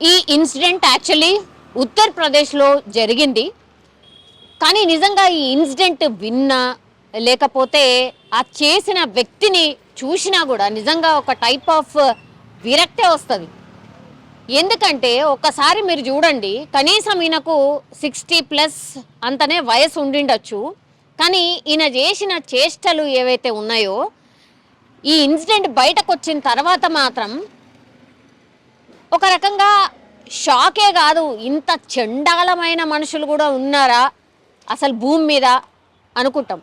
ఈ incident actually ఉత్తరప్రదేశ్లో జరిగింది. కానీ నిజంగా ఈ ఇన్సిడెంట్ విన్నా లేకపోతే ఆ చేసిన వ్యక్తిని చూసినా కూడా నిజంగా ఒక టైప్ ఆఫ్ విరక్తే వస్తుంది. ఎందుకంటే ఒక్కసారి మీరు చూడండి కనీసం ఈయనకు సిక్స్టీ ప్లస్ అంతనే వయసు ఉండిండొచ్చు. కానీ ఈయన చేసిన చేష్టలు ఏవైతే ఉన్నాయో ఈ ఇన్సిడెంట్ బయటకు వచ్చిన తర్వాత మాత్రం ఒక రకంగా షాకే కాదు ఇంత చండాలమైన మనుషులు కూడా ఉన్నారా అసలు భూమి మీద అనుకుంటాం.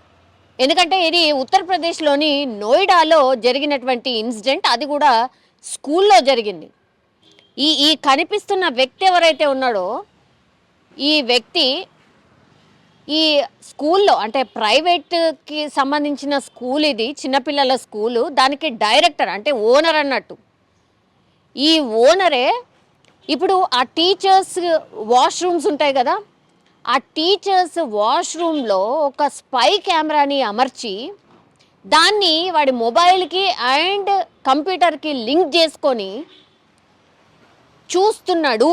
ఎందుకంటే ఇది ఉత్తరప్రదేశ్లోని నోయిడాలో జరిగినటువంటి ఇన్సిడెంట్ అది కూడా స్కూల్లో జరిగింది. ఈ ఈ కనిపిస్తున్న వ్యక్తి ఎవరైతే ఉన్నాడో ఈ వ్యక్తి ఈ స్కూల్లో అంటే ప్రైవేట్కి సంబంధించిన స్కూల్ ఇది చిన్నపిల్లల స్కూలు దానికి డైరెక్టర్ అంటే ఓనర్ అన్నట్టు. ఈ ఓనరే ఇప్పుడు ఆ టీచర్స్ వాష్రూమ్స్ ఉంటాయి కదా ఆ టీచర్స్ వాష్రూమ్లో ఒక స్పై కెమెరాని అమర్చి దాన్ని వాడి మొబైల్కి అండ్ కంప్యూటర్కి లింక్ చేసుకొని చూస్తున్నాడు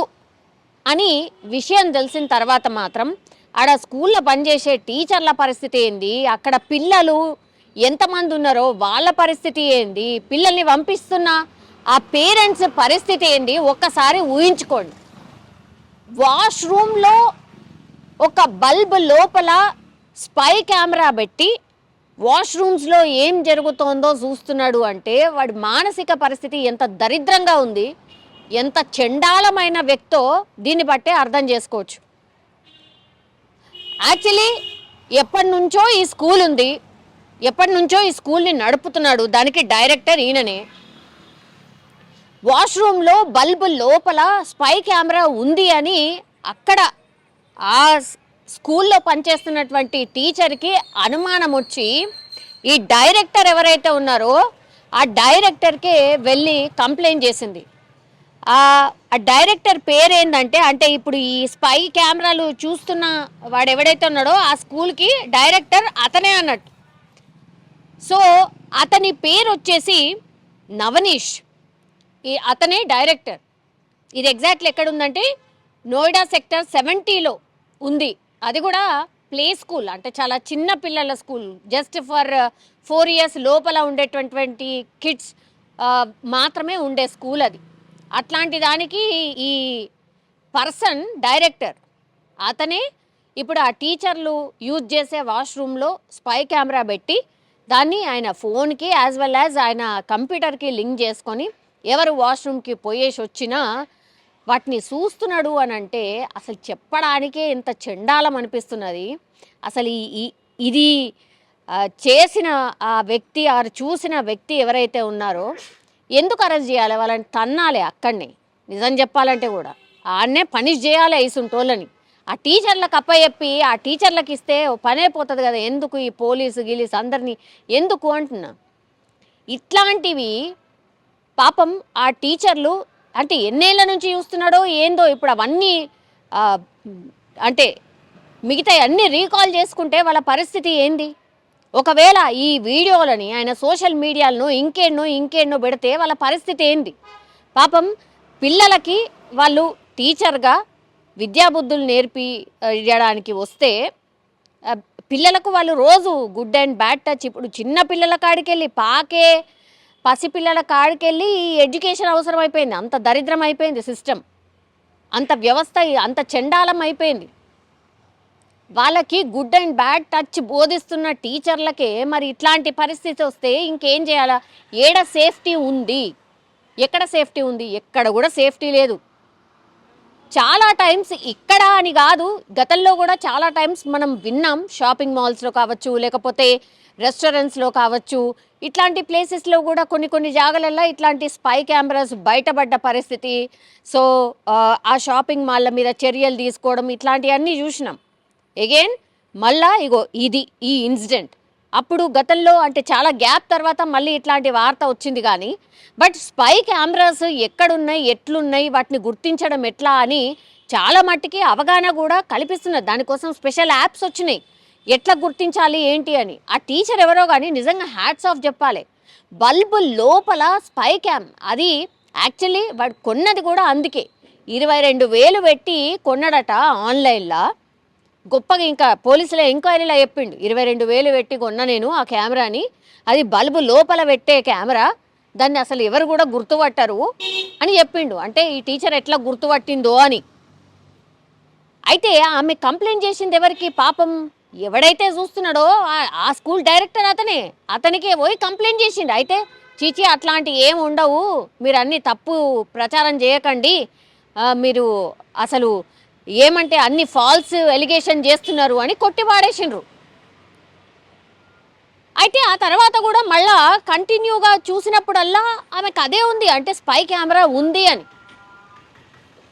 అని విషయం తెలిసిన తర్వాత మాత్రం ఆడ స్కూల్లో పనిచేసే టీచర్ల పరిస్థితి ఏంది? అక్కడ పిల్లలు ఎంతమంది ఉన్నారో వాళ్ళ పరిస్థితి ఏంది? పిల్లల్ని పంపిస్తున్న ఆ పేరెంట్స్ పరిస్థితి ఏంటి? ఒక్కసారి ఊహించుకోండి. వాష్రూమ్లో ఒక బల్బ్ లోపల స్పై కెమెరా పెట్టి వాష్రూమ్స్లో ఏం జరుగుతోందో చూస్తున్నాడు అంటే వాడి మానసిక పరిస్థితి ఎంత దరిద్రంగా ఉంది ఎంత చండాలమైన వ్యక్తో దీన్ని బట్టే అర్థం చేసుకోవచ్చు. యాక్చువల్లీ ఎప్పటి నుంచో ఈ స్కూల్ ఉంది ఎప్పటి నుంచో ఈ స్కూల్ని నడుపుతున్నాడు దానికి డైరెక్టర్ ఈయననే. వాష్రూమ్లో బల్బు లోపల స్పై కెమెరా ఉంది అని అక్కడ ఆ స్కూల్లో పనిచేస్తున్నటువంటి టీచర్కి అనుమానం వచ్చి ఈ డైరెక్టర్ ఎవరైతే ఉన్నారో ఆ డైరెక్టర్కే వెళ్ళి కంప్లైంట్ చేసింది. ఆ ఆ డైరెక్టర్ పేరు ఏంటంటే అంటే ఇప్పుడు ఈ స్పై కెమెరాలు చూస్తున్న వాడు ఎవడైతే ఉన్నాడో ఆ స్కూల్కి డైరెక్టర్ అతనే అన్నట్టు. సో అతని పేరు వచ్చేసి నవనీష్. ఈ అతనే డైరెక్టర్. ఇది ఎగ్జాక్ట్లీ ఎక్కడ ఉందంటే నోయిడా సెక్టర్ సెవెంటీలో ఉంది. అది కూడా ప్లే స్కూల్ అంటే చాలా చిన్న పిల్లల school. Just for uh, four years లోపల ఉండేటటువంటి కిడ్స్ uh, మాత్రమే ఉండే స్కూల్ అది. అట్లాంటి దానికి ఈ పర్సన్ డైరెక్టర్. అతనే ఇప్పుడు ఆ టీచర్లు యూజ్ చేసే వాష్రూమ్లో స్పై కెమెరా పెట్టి దాన్ని ఆయన ఫోన్కి యాజ్ వెల్ యాజ్ ఆయన కంప్యూటర్కి లింక్ చేసుకొని ఎవరు వాష్రూమ్కి పోయేసి వచ్చినా వాటిని చూస్తున్నాడు అని అంటే అసలు చెప్పడానికే ఇంత చెండాలం అనిపిస్తున్నది. అసలు ఈ ఇది చేసిన ఆ వ్యక్తి ఆ చూసిన వ్యక్తి ఎవరైతే ఉన్నారో ఎందుకు అరెస్ట్ చేయాలి? వాళ్ళని తన్నాలి అక్కడనే. నిజం చెప్పాలంటే కూడా. ఆడనే పనిష్ చేయాలి ఐసుంటోళ్ళని ఆ టీచర్లకు అప్పచెప్పి ఆ టీచర్లకు ఇస్తే ఓ పని అయిపోతుంది కదా ఎందుకు ఈ పోలీసు గిలీసు అందరినీ ఎందుకు అంటున్నా? ఇట్లాంటివి పాపం ఆ టీచర్లు అంటే ఎన్నేళ్ళ నుంచి చూస్తున్నాడో ఏందో ఇప్పుడు అవన్నీ అంటే మిగతా అన్ని రీకాల్ చేసుకుంటే వాళ్ళ పరిస్థితి ఏంది? ఒకవేళ ఈ వీడియోలని ఆయన సోషల్ మీడియాలను ఇంకేన్నో ఇంకేన్నో పెడితే వాళ్ళ పరిస్థితి ఏంది? పాపం పిల్లలకి వాళ్ళు టీచర్గా విద్యాబుద్ధులు నేర్పి ఇవ్వడానికి వస్తే పిల్లలకు వాళ్ళు రోజు గుడ్ అండ్ బ్యాడ్ టచ్. ఇప్పుడు చిన్న పిల్లల కాడికి వెళ్ళి పాకే పసిపిల్లల కాడికెళ్ళి ఈ ఎడ్యుకేషన్ అవసరం అయిపోయింది అంత దరిద్రం అయిపోయింది సిస్టమ్. అంత వ్యవస్థ అంత చండాలం అయిపోయింది వాళ్ళకి గుడ్ అండ్ బ్యాడ్ టచ్ బోధిస్తున్న టీచర్లకే మరి ఇట్లాంటి పరిస్థితి వస్తే ఇంకేం చేయాలా? ఏడ సేఫ్టీ ఉంది? ఎక్కడ సేఫ్టీ ఉంది? ఎక్కడ కూడా సేఫ్టీ లేదు. చాలా టైమ్స్ ఇక్కడ అని కాదు గతంలో కూడా చాలా టైమ్స్ మనం విన్నాం. షాపింగ్ మాల్స్లో కావచ్చు లేకపోతే రెస్టారెంట్స్లో కావచ్చు. ఇట్లాంటి ప్లేసెస్లో కూడా కొన్ని కొన్ని జాగాలలో ఇట్లాంటి స్పై కెమెరాస్ బయటపడ్డ పరిస్థితి. సో ఆ, ఆ షాపింగ్ మాల్ల మీద చర్యలు తీసుకోవడం ఇట్లాంటివన్నీ చూసినాం. ఎగైన్ మళ్ళా ఇగో ఇది ఈ ఇన్సిడెంట్ అప్పుడు గతంలో అంటే చాలా గ్యాప్ తర్వాత మళ్ళీ ఇట్లాంటి వార్త వచ్చింది కానీ బట్ స్పై కెమెరాస్ ఎక్కడున్నాయి ఎట్లున్నాయి వాటిని గుర్తించడం ఎట్లా అని చాలా మట్టికి అవగాహన కూడా కల్పిస్తున్నారు. దానికోసం స్పెషల్ యాప్స్ వచ్చినాయి. ఎట్లా గుర్తించాలి ఏంటి అని. ఆ టీచర్ ఎవరో కానీ నిజంగా హ్యాట్స్ ఆఫ్ చెప్పాలి. బల్బు లోపల స్పై క్యామ్ అది యాక్చువల్లీ వాడు కొన్నది కూడా అందుకే. ఇరవై రెండు వేలు పెట్టి కొన్నాడట ఆన్లైన్లో. గొప్పగా ఇంకా పోలీసులే ఎంక్వైరీలో చెప్పిండు. ఇరవై రెండు వేలు పెట్టి కొన్నా నేను ఆ కెమెరాని. అది బల్బు లోపల పెట్టే కెమెరా. దాన్ని అసలు ఎవరు కూడా గుర్తుపట్టరు అని చెప్పిండు. అంటే ఈ టీచర్ ఎట్లా గుర్తుపట్టిందో అని. అయితే ఆమె కంప్లైంట్ చేసింది ఎవరికి? పాపం ఎవడైతే చూస్తున్నాడో ఆ- స్కూల్ డైరెక్టర్ అతనే. అతనికే పోయి కంప్లైంట్ చేసిండు. అయితే చీచి అట్లాంటివి ఏం ఉండవు. మీరు అన్ని తప్పు ప్రచారం చేయకండి. మీరు అసలు ఏమంటే అన్ని ఫాల్స్ ఎలిగేషన్ చేస్తున్నారు అని కొట్టి అయితే ఆ తర్వాత కూడా మళ్ళా కంటిన్యూగా చూసినప్పుడల్లా ఆమెకు అదే ఉంది అంటే స్పై కెమెరా ఉంది అని.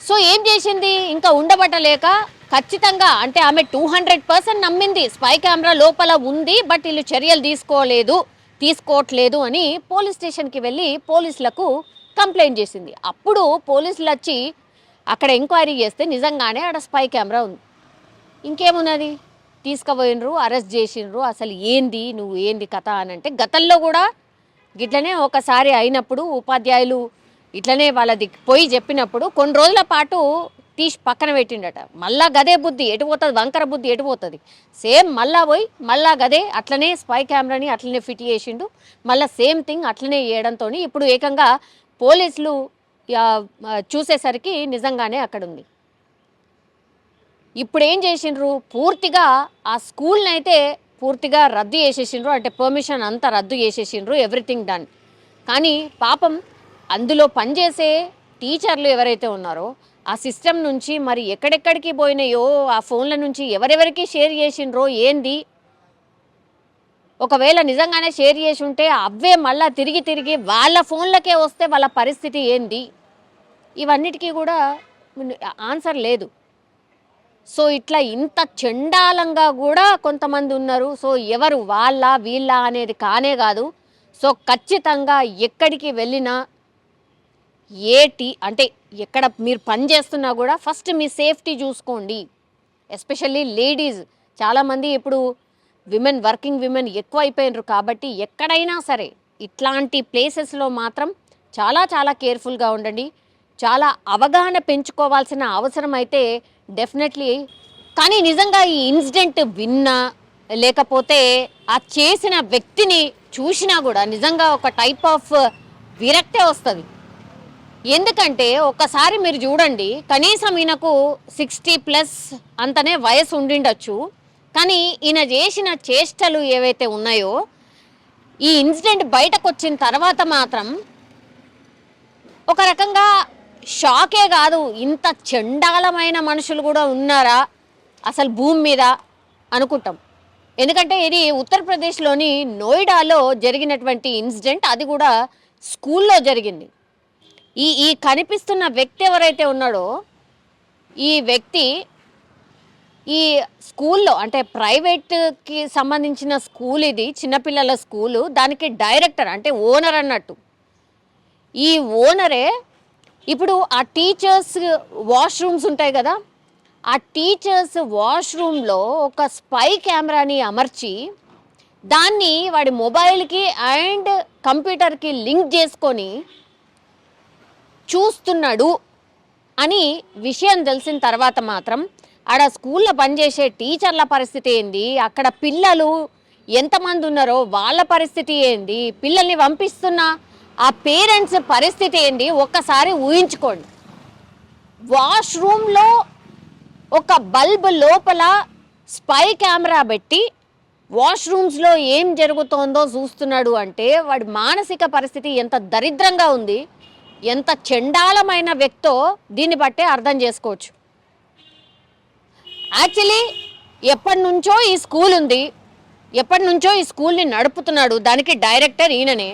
సో ఏం చేసింది? ఇంకా ఉండబట్టలేక ఖచ్చితంగా అంటే ఆమె టూ హండ్రెడ్ పర్సెంట్ నమ్మింది స్పై కెమెరా లోపల ఉంది బట్ వీళ్ళు చర్యలు తీసుకోలేదు తీసుకోవట్లేదు అని పోలీస్ స్టేషన్కి వెళ్ళి పోలీసులకు కంప్లైంట్ చేసింది. అప్పుడు పోలీసులు వచ్చి అక్కడ ఎంక్వైరీ చేస్తే నిజంగానే ఆడ స్పై కెమెరా ఉంది. ఇంకేమున్నది? తీసుకుపోయినరు అరెస్ట్ చేసిండ్రు అసలు ఏంది? నువ్వు ఏంది కథ అని అంటే గతంలో కూడా గిట్లనే ఒకసారి అయినప్పుడు ఉపాధ్యాయులు ఇట్లనే వాళ్ళది పోయి చెప్పినప్పుడు కొన్ని రోజుల పాటు తీసి పక్కన పెట్టిండట. మళ్ళా గదే బుద్ధి ఎటు పోతుంది? వంకర బుద్ధి ఎటు పోతుంది? సేమ్ మళ్ళా పోయి మళ్ళా గదే అట్లనే స్పై కెమెరాని అట్లనే ఫిట్ చేసిండు. మళ్ళీ సేమ్ థింగ్ అట్లనే చేయడంతో ఇప్పుడు ఏకంగా పోలీసులు చూసేసరికి నిజంగానే అక్కడ ఉంది ఇప్పుడు ఏం చేసిండ్రు? పూర్తిగా ఆ స్కూల్ని అయితే పూర్తిగా రద్దు చేసేసిండ్రు. అంటే పర్మిషన్ అంతా రద్దు చేసేసిండ్రు. Everything done. కానీ పాపం అందులో పనిచేసే టీచర్లు ఎవరైతే ఉన్నారో ఆ సిస్టమ్ నుంచి మరి ఎక్కడెక్కడికి పోయినాయో ఆ ఫోన్ల నుంచి ఎవరెవరికి షేర్ చేసిండ్రో ఏంది? ఒకవేళ నిజంగానే షేర్ చేసి ఉంటే అవే మళ్ళా తిరిగి తిరిగి వాళ్ళ ఫోన్లకే వస్తే వాళ్ళ పరిస్థితి ఏంది? ఇవన్నిటికీ కూడా ఆన్సర్ లేదు. సో ఇట్లా ఇంత చండాలంగా కూడా కొంతమంది ఉన్నారు. సో ఎవరు వాళ్ళ వీళ్ళ అనేది కానే కాదు. సో ఖచ్చితంగా ఎక్కడికి వెళ్ళినా ఏటి అంటే ఎక్కడ మీరు పని చేస్తున్నా కూడా ఫస్ట్ మీ సేఫ్టీ చూసుకోండి. Especially ladies. చాలామంది ఇప్పుడు విమెన్ వర్కింగ్ విమెన్ ఎక్కువ అయిపోయినారు కాబట్టి ఎక్కడైనా సరే ఇట్లాంటి ప్లేసెస్లో మాత్రం చాలా చాలా కేర్ఫుల్గా ఉండండి. చాలా అవగాహన పెంచుకోవాల్సిన అవసరం అయితే డెఫినెట్లీ కానీ నిజంగా ఈ ఇన్సిడెంట్ విన్నా లేకపోతే ఆ చేసిన వ్యక్తిని చూసినా కూడా నిజంగా ఒక టైప్ ఆఫ్ విరక్తే వస్తుంది. ఎందుకంటే ఒకసారి మీరు చూడండి కనీసం ఈయనకు సిక్స్టీ ప్లస్ అంతనే వయసు ఉండిండొచ్చు. కానీ ఈయన చేసిన చేష్టలు ఏవైతే ఉన్నాయో ఈ ఇన్సిడెంట్ బయటకు వచ్చిన తర్వాత మాత్రం ఒక రకంగా షాకే కాదు ఇంత చండాలమైన మనుషులు కూడా ఉన్నారా అసలు భూమి మీద అనుకుంటాం. ఎందుకంటే ఇది ఉత్తరప్రదేశ్లోని నోయిడాలో జరిగినటువంటి ఇన్సిడెంట్ అది కూడా స్కూల్లో జరిగింది. ఈ ఈ కనిపిస్తున్న వ్యక్తి ఎవరైతే ఉన్నాడో ఈ వ్యక్తి ఈ స్కూల్లో అంటే ప్రైవేట్కి సంబంధించిన స్కూల్ ఇది చిన్నపిల్లల స్కూలు దానికి డైరెక్టర్ అంటే ఓనర్ అన్నట్టు. ఈ ఓనరే ఇప్పుడు ఆ టీచర్స్ వాష్రూమ్స్ ఉంటాయి కదా ఆ టీచర్స్ వాష్రూమ్లో ఒక స్పై కెమెరాని అమర్చి దాన్ని వాడి మొబైల్కి అండ్ కంప్యూటర్కి లింక్ చేసుకొని చూస్తున్నాడు అని విషయం తెలిసిన తర్వాత మాత్రం ఆడ స్కూల్లో పనిచేసే టీచర్ల పరిస్థితి ఏంది? అక్కడ పిల్లలు ఎంతమంది ఉన్నారో వాళ్ళ పరిస్థితి ఏంది? పిల్లల్ని పంపిస్తున్న ఆ పేరెంట్స్ పరిస్థితి ఏంటి? ఒక్కసారి ఊహించుకోండి. వాష్రూమ్లో ఒక బల్బ్ లోపల స్పై కెమెరా పెట్టి వాష్రూమ్స్లో ఏం జరుగుతోందో చూస్తున్నాడు అంటే వాడి మానసిక పరిస్థితి ఎంత దరిద్రంగా ఉంది ఎంత చండాలమైన వ్యక్తో దీన్ని బట్టే అర్థం చేసుకోవచ్చు. యాక్చువల్లీ ఎప్పటి నుంచో ఈ స్కూల్ ఉంది ఎప్పటి నుంచో ఈ స్కూల్ని నడుపుతున్నాడు దానికి డైరెక్టర్ ఈయననే.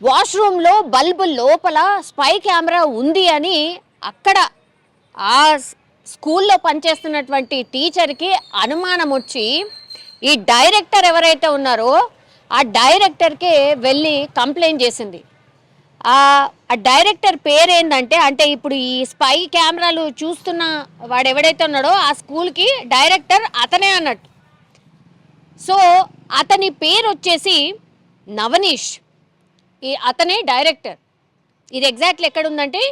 వాష్రూమ్లో బల్బ్ లోపల స్పై కెమెరా ఉంది అని అక్కడ ఆ స్కూల్లో పనిచేస్తున్నటువంటి టీచర్కి అనుమానం వచ్చి ఈ డైరెక్టర్ ఎవరైతే ఉన్నారో ఆ డైరెక్టర్కే వెళ్ళి కంప్లైంట్ చేసింది. ఆ ఆ డైరెక్టర్ పేరేందంటే అంటే ఇప్పుడు ఈ స్పై కెమెరాలు చూస్తున్న వాడు ఎవడైతే ఉన్నాడో ఆ స్కూల్కి డైరెక్టర్ అతనే అన్నట్టు. సో అతని పేరు వచ్చేసి నవనీష్. ఈ అతనే డైరెక్టర్. ఇది ఎగ్జాక్ట్లీ ఎక్కడ ఉందంటే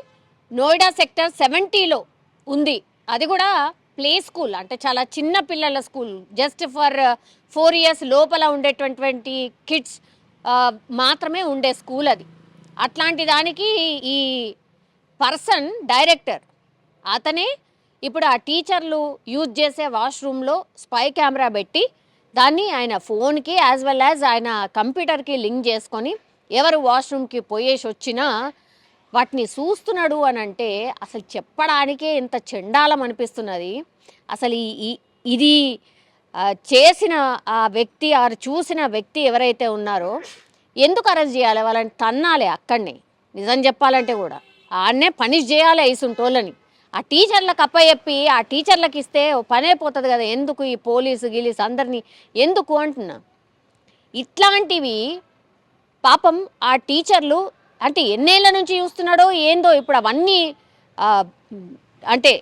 నోయిడా సెక్టర్ సెవెంటీలో ఉంది. అది కూడా ప్లే స్కూల్ అంటే చాలా చిన్న పిల్లల school. Just for uh, four years లోపల ఉండేటటువంటి కిడ్స్ uh, మాత్రమే ఉండే స్కూల్ అది. అట్లాంటి దానికి ఈ పర్సన్ డైరెక్టర్. అతనే ఇప్పుడు ఆ టీచర్లు యూజ్ చేసే వాష్రూమ్లో స్పై కెమెరా పెట్టి దాన్ని ఆయన ఫోన్కి యాజ్ వెల్ యాజ్ ఆయన కంప్యూటర్కి లింక్ చేసుకొని ఎవరు వాష్రూమ్కి పోయేసి వచ్చినా వాటిని చూస్తున్నాడు అని అంటే అసలు చెప్పడానికే ఇంత చెండాలం అనిపిస్తున్నది. అసలు ఈ ఇది చేసిన ఆ వ్యక్తి ఆ చూసిన వ్యక్తి ఎవరైతే ఉన్నారో ఎందుకు అరెస్ట్ చేయాలి? వాళ్ళని తన్నాలి అక్కడనే. నిజం చెప్పాలంటే కూడా. ఆడనే పనిష్ చేయాలి ఐసుంటోళ్ళని. ఆ టీచర్లకు అప్పచెప్పి ఆ టీచర్లకు ఇస్తే పనే పోతుంది కదా ఎందుకు ఈ పోలీసు గీలీసు అందరినీ ఎందుకు అంటున్నా? ఇట్లాంటివి పాపం ఆ టీచర్లు అంటే ఎన్నేళ్ళ నుంచి చూస్తున్నాడో ఏందో ఇప్పుడు అవన్నీ అంటే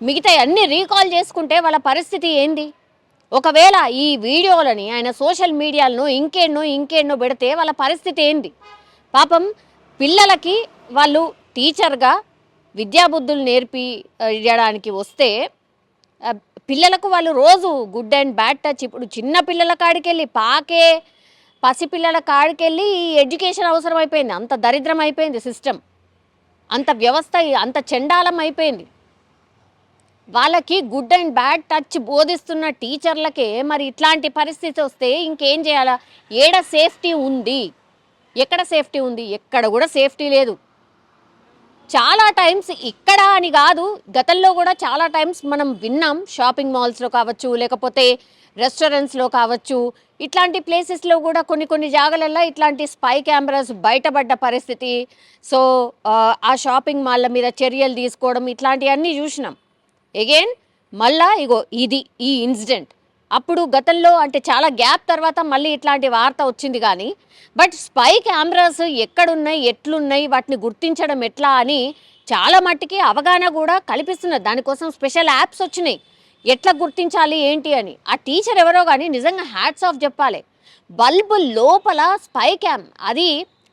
మిగతా అన్ని రీకాల్ చేసుకుంటే వాళ్ళ పరిస్థితి ఏంది? ఒకవేళ ఈ వీడియోలని ఆయన సోషల్ మీడియాలను ఇంకేన్నో ఇంకేన్నో పెడితే వాళ్ళ పరిస్థితి ఏంది? పాపం పిల్లలకి వాళ్ళు టీచర్గా విద్యాబుద్ధులు నేర్పి ఇవ్వడానికి వస్తే పిల్లలకు వాళ్ళు రోజు గుడ్ అండ్ బ్యాడ్ టచ్. ఇప్పుడు చిన్న పిల్లల కాడికి వెళ్ళి పాకే పసిపిల్లల కాడికెళ్ళి ఈ ఎడ్యుకేషన్ అవసరం అయిపోయింది అంత దరిద్రం అయిపోయింది సిస్టమ్. అంత వ్యవస్థ అంత చెండాలం అయిపోయింది వాళ్ళకి గుడ్ అండ్ బ్యాడ్ టచ్ బోధిస్తున్న టీచర్లకే మరి ఇట్లాంటి పరిస్థితి వస్తే ఇంకేం చేయాలా? ఏడ సేఫ్టీ ఉంది? ఎక్కడ సేఫ్టీ ఉంది? ఎక్కడ కూడా సేఫ్టీ లేదు. చాలా టైమ్స్ ఇక్కడ అని కాదు గతంలో కూడా చాలా టైమ్స్ మనం విన్నాం. షాపింగ్ మాల్స్లో కావచ్చు లేకపోతే రెస్టారెంట్స్లో కావచ్చు. ఇట్లాంటి ప్లేసెస్లో కూడా కొన్ని కొన్ని జాగాలల్లో ఇట్లాంటి స్పై కెమెరాస్ బయటపడ్డ పరిస్థితి. సో ఆ, ఆ షాపింగ్ మాల్ల మీద చర్యలు తీసుకోవడం ఇట్లాంటివన్నీ చూసినాం. ఎగైన్ మళ్ళా ఇగో ఇది ఈ ఇన్సిడెంట్. అప్పుడు గతంలో అంటే చాలా గ్యాప్ తర్వాత మళ్ళీ ఇట్లాంటి వార్త వచ్చింది కానీ బట్ స్పై కెమెరాస్ ఎక్కడున్నాయి ఎట్లున్నాయి వాటిని గుర్తించడం ఎట్లా అని చాలా మట్టికి అవగాహన కూడా కల్పిస్తున్నారు. దానికోసం స్పెషల్ యాప్స్ వచ్చినాయి. ఎట్లా గుర్తించాలి ఏంటి అని. ఆ టీచర్ ఎవరో కానీ నిజంగా హ్యాట్స్ ఆఫ్ చెప్పాలి. బల్బు లోపల స్పై క్యామ్ అది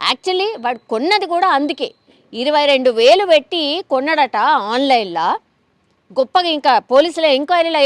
యాక్చువల్లీ వాడు కొన్నది కూడా అందుకే. ఇరవై రెండు వేలు పెట్టి కొన్నాడట ఆన్లైన్లో. గొప్పగా ఇంకా పోలీసుల ఎంక్వైరీలో